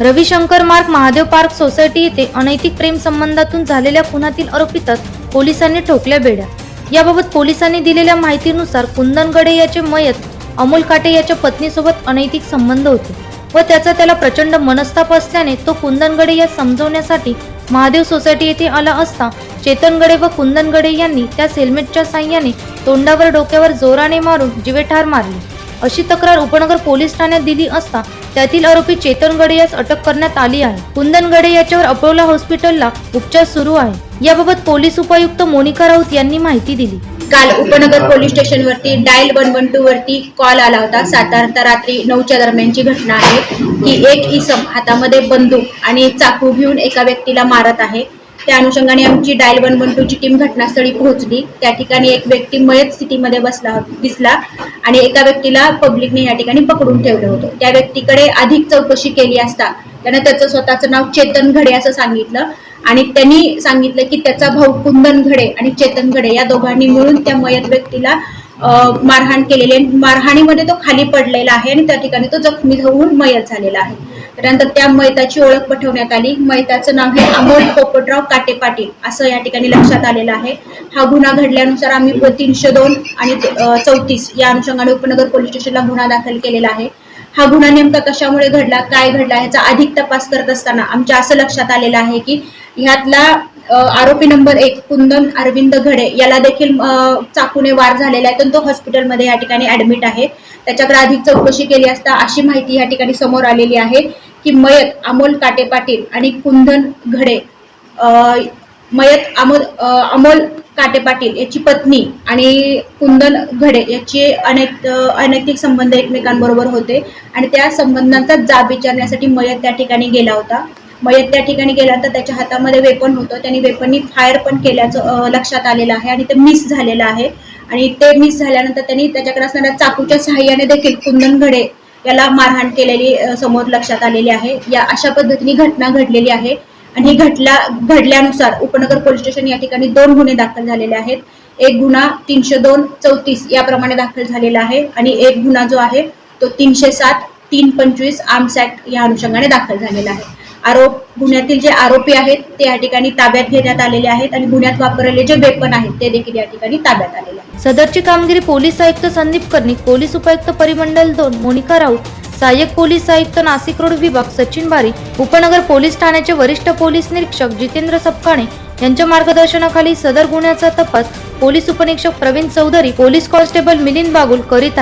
रविशंकर मार्ग Mahadev park society येथे अनैतिक प्रेम संबंधातून झालेल्या खुनातील आरोपीतच पोलिसांनी ठोकल्या बेड्या. याबाबत पोलिसांनी दिलेल्या माहितीनुसार कुंदनगडे याचे मयत अमोल काटे याच्या पत्नीसोबत अनैतिक संबंध होते व त्याचा त्याला प्रचंड मनस्ताप असल्याने तो कुंदनगडे या समजवण्यासाठी महादेव सोसायटी येथे आला असता चेतनगडे व कुंदनगडे यांनी त्या हेल्मेटच्या साह्याने तोंडावर डोक्यावर जोराने मारून जिवेठार मारली. अशी तक्रार उपनगर पोलीस ठाण्यात दिली असता त्यातील आरोपी चेतन गडे यास अटक करण्यात आली आहे. कुंदन गडे याच्यावर अपोला हॉस्पिटलला उपचार सुरू आहे. याबाबत पोलीस उपायुक्त मोनिका राऊत यांनी माहिती दिली. काल उपनगर पोलीस स्टेशन वरती डायल वन वन टू वरती कॉल आला होता. साधारणतः रात्री नऊच्या दरम्यानची घटना आहे की एक इसम हातामध्ये बंदूक आणि चाकू घेऊन एका व्यक्तीला मारत आहे. त्या अनुषंगाने आमची डायल वन वन टू ची टीम घटनास्थळी पोहोचली. त्या ठिकाणी एक व्यक्ती मयत स्थितीमध्ये बसला हो- दिसला आणि एका व्यक्तीला पब्लिकने या ठिकाणी पकडून ठेवलं होतं. त्या व्यक्तीकडे अधिक चौकशी केली असता त्यानं त्याचं स्वतःचं नाव चेतन घडे असं सांगितलं आणि त्यांनी सांगितलं की त्याचा भाऊ कुंदन घडे आणि चेतन घडे या दोघांनी मिळून त्या मयत व्यक्तीला मारहाण केलेली आहे. मारहाणीमध्ये तो खाली पडलेला आहे आणि त्या ठिकाणी तो जखमी होऊन मयत झालेला आहे. त्यानंतर त्या मैताची ओळख पटवण्यात आली. मैताचं नाव आहे अमोल पोपटराव काटे पाटील असं या ठिकाणी लक्षात आलेलं आहे. हा गुन्हा घडल्यानुसार आम्ही तीनशे दोन आणि चौतीस या अनुषंगाने उपनगर पोलीस स्टेशनला गुन्हा दाखल केलेला आहे. हा गुन्हा नेमका कशामुळे घडला काय घडला ह्याचा अधिक तपास करत असताना आमच्या असं लक्षात आलेलं आहे की ह्यातला आरोपी नंबर एक कुंदन अरविंद घडे याला देखील चाकूने वार झालेला आहे. तर तो हॉस्पिटलमध्ये या ठिकाणी ऍडमिट आहे. त्याच्याकडे अधिक चौकशी केली असता अशी माहिती या ठिकाणी समोर आलेली आहे. की मयत अमोल काटे पाटील आणि कुंदन घडे. मयत अमोल अमोल काटे पाटील याची पत्नी आणि कुंदन घडे याचे अनेक अनैतिक संबंध एकमेकांबरोबर होते. आणि त्या संबंधांचा जाब विचारण्यासाठी मयत त्या ठिकाणी गेला होता. मयत त्या ठिकाणी गेल्यानंतर त्याच्या हातामध्ये वेपन होतं. त्यांनी वेपननी फायर पण केल्याचं लक्षात आलेलं आहे आणि ते मिस झालेलं आहे. आणि ते मिस झाल्यानंतर त्यांनी त्याच्याकडे असणाऱ्या चाकूच्या सहाय्याने देखील कुंदन घडे याला मारहाण केलेली समोर लक्षात आलेली आहे. या अशा पद्धतीने घटना घडलेली आहे. आणि ही घटला घडल्यानुसार उपनगर पोलीस स्टेशन या ठिकाणी दोन गुन्हे दाखल झालेले आहेत. एक गुन्हा तीनशे दोन चौतीस याप्रमाणे दाखल झालेला आहे आणि एक गुन्हा जो आहे तो तीनशे सात तीन पंचवीस आर्म्स ऍक्ट या अनुषंगाने दाखल झालेला आहे. आरोप गुन्ह्यातील जे आरोपी आहेत ते या ठिकाणी ताब्यात घेण्यात आलेले आहेत आणि गुन्ह्यात वापरलेले जे वेपन आहेत ते देखील या ठिकाणी ताब्यात आलेले आहेत. सदरची कामगिरी पोलीस आयुक्त संदीप कर्णिक पोलीस उपायुक्त परिमंडल दोन मोनिका राऊत सहाय्यक पोलीस आयुक्त नाशिक रोड विभाग सचिन बारी उपनगर पोलीस ठाण्याचे वरिष्ठ पोलीस निरीक्षक जितेंद्र सपकाणे यांच्या मार्गदर्शनाखाली सदर गुन्ह्याचा तपास पोलीस उपनिरीक्षक प्रवीण चौधरी पोलीस कॉन्स्टेबल मिलिंद बागुल करीत आहेत.